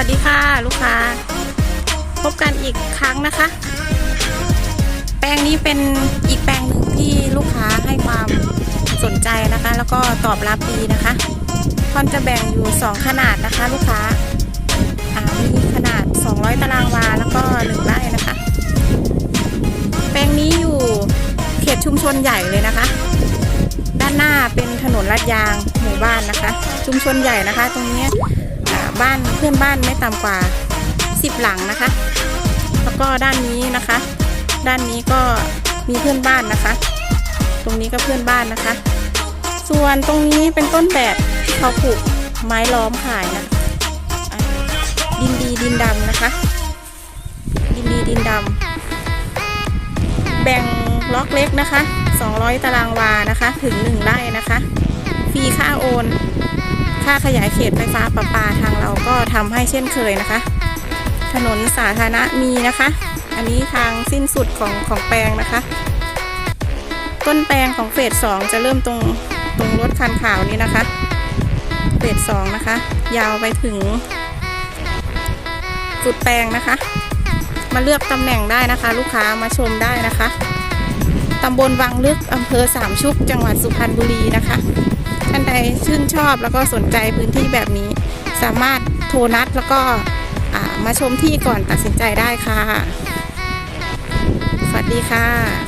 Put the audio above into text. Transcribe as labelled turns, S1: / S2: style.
S1: วัสดีค่ะลูกค้า พบกันอีกครั้งนะคะ แปลงนี้เป็นอีกแปลงหนึ่งที่ลูกค้าให้ความสนใจนะคะ แล้วก็ตอบรับดีนะคะคอนจะแบ่งอยู่ 2 ขนาดนะคะ ลูกค้าามีขนาด 200 ตารางวาแล้วก็1ไร่นะคะ แปลงนี้อยู่เขตชุมชนใหญ่เลยนะคะ ด้านหน้าเป็นถนนลาดยางหมู่บ้านนะคะ ชุมชนใหญ่นะคะ ตรงนี้ บ้านเพื่อนบ้านไม่ต่ำกว่า 10 หลังนะคะ แล้วก็ด้านนี้นะคะ ด้านนี้ก็มีเพื่อนบ้านนะคะ ตรงนี้ก็เพื่อนบ้านนะคะ ส่วนตรงนี้เป็นต้นแบบเขาปลูกไม้ล้อมขายนะดินดีดินดำนะคะ ดินดีดินดำแบ่งล็อกเล็กนะคะ 200 ตารางวานะคะ ถึง 1 ไร่นะคะ ฟรีค่าโอน ค่าขยายเขตไฟฟ้าประปาทางเราก็ทำให้เช่นเคยนะคะ ถนนสาธารณะมีนะคะ อันนี้ทางสิ้นสุดของของแปลงนะคะ ต้นแปลงของเฟสสองจะเริ่มตรงตรงรถคันขาวนี้นะคะเฟสสองนะคะ ยาวไปถึงสุดแปลงนะคะ มาเลือกตำแหน่งได้นะคะ ลูกค้ามาชมได้นะคะ ตำบลวังลึกอำเภอสามชุก จังหวัดสุพรรณบุรีนะคะ ท่านใดชื่นชอบแล้วก็สนใจพื้นที่แบบนี้ สามารถโทรนัดแล้วก็มาชมที่ก่อนตัดสินใจได้ค่ะ สวัสดีค่ะ